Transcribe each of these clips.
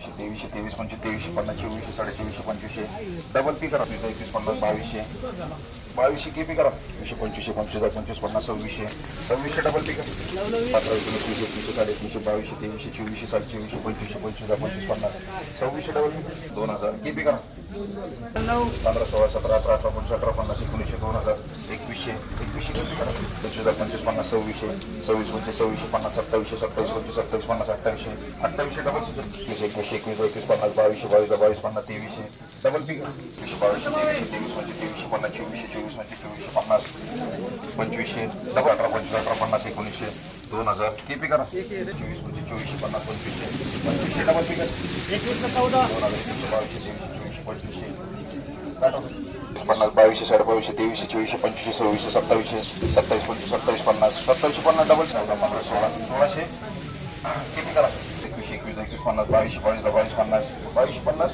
एकवीसशे तेवीसशे तेवीस पंचवीस तेवीसशे पन्नास चोवीसशे साडेचोवीसशे पंचवीसशे. डबल पी करा तिथं एकवीस पन्नास बावीसशे. बावीसशे के पी करा. वीसशे पंचवीसशे पंचवीस पंचवीस पन्नास सव्वीसशे. सव्वीसशे डबल पी करा. पंधरा एकोणीस वीस एकवीसशे साडेतीनशे बावीसशे तेवीसशे चोवीसशे साडे चोवीसशे पंचवीसशे पंचवीस पंचवीस पन्नास. सव्वीसशे डबल पी दोन हजार के पी करा. पंधरा सोळा सतरा अठरा अठरा पंचवीस अठरा पन्नास एकोणीसशे दोन हजार एकवीसशे एकवीसशे किती करा पंचवीस हजार पंचवीस पन्नास सव्वीसशे सव्वीस पंचवीस सव्वीसशे पन्नास सत्तावीसशे सत्तावीस पंचवीस सत्तावीस पन्नास अठ्ठावीसशे अठ्ठावीसशे डबल एकवीस एकवीसशे एकवीस एकवीस पन्नास बावीसशे बावीस बावीस पन्नास तेवीसशे डबल पी बावीसशे तेवीसशे तेवीस पंचवीस तेवीसशे पन्नास चोवीसशे चोवीस म्हणजे चोवीसशे पन्नास पंचवीसशे डबल अठरा पंचवीस अठरा पन्नास एकोणीसशे दोन हजार किती करा चोवीस म्हणजे चोवीसशे पन्नास पंचवीसशे पंचवीसशे डबल पी करा दोन हजार एकवीसशे बावीसशे तेवीसशे पन्नास बावीसशे साडे बावीसशे तेवीसशे चोवीसशे पंचवीसशे सव्वीसशे सत्तावीसशे सत्तावीस पंचवीस सत्तावीस पन्नास सत्तावीसशे पन्नास डबल चौदा पंधरा सोळा सोळाशे किती करा? एकवीसशे एकवीस एकवीस पन्नास बावीसशे बावीस बावीस पन्नास बावीसशे पन्नास.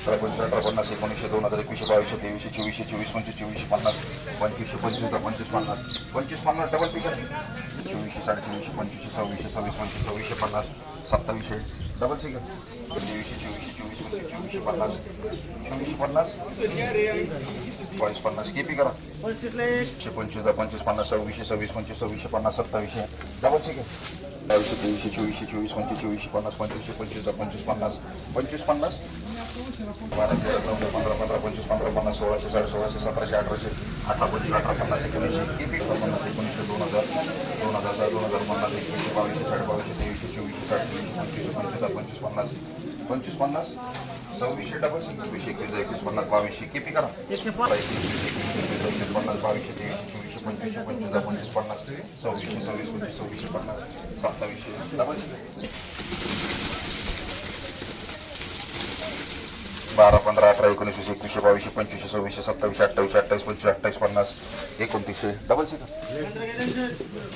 अठरा अठरा पन्नास एकोणीसशे दोन हजार एकवीसशे बावीसशे तेवीसशे चोवीसशे चोवीस पंचवीस चोवीसशे पन्नास पंचवीसशे पंचवीस पंचवीस पन्नास पंचवीस पन्नास डबल पी चोवीसशे साडे चोवीसशे पंचवीसशे सव्वीसशे सव्वीस पंचवीस सव्वीसशे पन्नास सत्तावीसशे डबल सी का तेवीसशे चोवीसशे चोवीस पंचवीस चोवीसशे पन्नास. चोवीसशे पन्नास. बावीस पन्नास. किती करा. एकशे पंचवीस पंचवीस पन्नास सव्वीसशे सव्वीस पंचवीस सव्वीसशे पन्नास सत्तावीसशे डबल ठीक बावीसशे तेवीसशे चोवीसशे चोवीस पंचवीस चोवीसशे पन्नास पंचवीसशे पंचवीस पंचवीस पन्नास. पंचवीस पन्नास. बारा तेरा चौदा पंधरा पंधरा पंचवीस पंधरा पन्नास सोळाशे साडे सोळाशे सतराशे अठराशे अठरा पंचवीस अठरा पन्नास एकोणीसशे. किती पन्नास एकोणीसशे दोन हजार. दोन हजार दोन हजार पन्नास एकवीसशे बावीसशे साडे बावीसशे तेवीसशे चोवीसशे पंचवीस दहा पंचवीस पन्नास पंचवीस पन्नास सव्वीसशे डबल एकवीसशे एकवीस एकवीस पन्नास बावीसशे किती करा एकवीस एकवीस पन्नास बावीसशे तेवीसशे चोवीसशे पंचवीसशे पंचवीस दहा पंचवीस पन्नास सव्वीसशे सव्वीस पंचवीस सव्वीसशे पन्नास सत्तावीसशे डबल बारा पंधरा अठरा एकोणीस वीस एकवीसशे बावीसशे पंचवीसशे सव्वीसशे सत्तावीसशे अठ्ठावीसशे अठ्ठावीस पंचवीस अठ्ठावीस पन्नास एकोणतीसशे. डबल सीट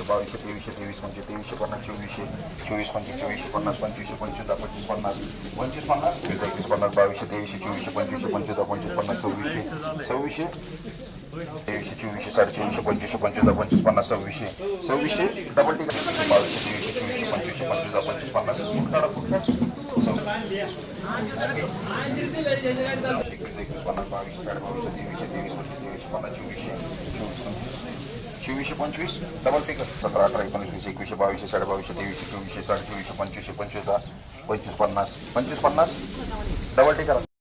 बावीसशे तेवीसशे तेवीस म्हणजे तेवीसशे पन्नास चोवीसशे चोवीस पंचवीस चोवीसशे पन्नास पंचवीसशे पंचवीस पंचवीस पन्नास पंचवीस पन्नास वीस एकवीस पन्नास बावीसशे तेवीसशे चोवीसशे पंचवीसशे पंचवीस पंचवीस पन्नास सव्वीसशे सव्वीसशे तेवीसशे चोवीसशे साडे चोवीसशे पंचवीसशे पंचवीस पंचवीस पन्नास सव्वीसशे सव्वीसशे डबल टिकट बावीसशे तेवीसशे चोवीसशे पंचवीसशे पंचवीस पंचवीस पन्नास कुठला कुठला एकवीस एकवीस पन्नास बावीस साडे बावीसशे तेवीसशे तेवीस पंचवीस? तेवीसशे पन्नास चोवीसशे चोवीस चोवीसशे पंचवीस डबल टिकट सतरा अठरा एकोणीस वीस एकवीसशे बावीसशे साडे बावीसशे तेवीसशे चोवीसशे साडे चोवीसशे पंचवीसशे पंचवीस दहा पंचवीस पन्नास. पंचवीस पन्नास? Double ticket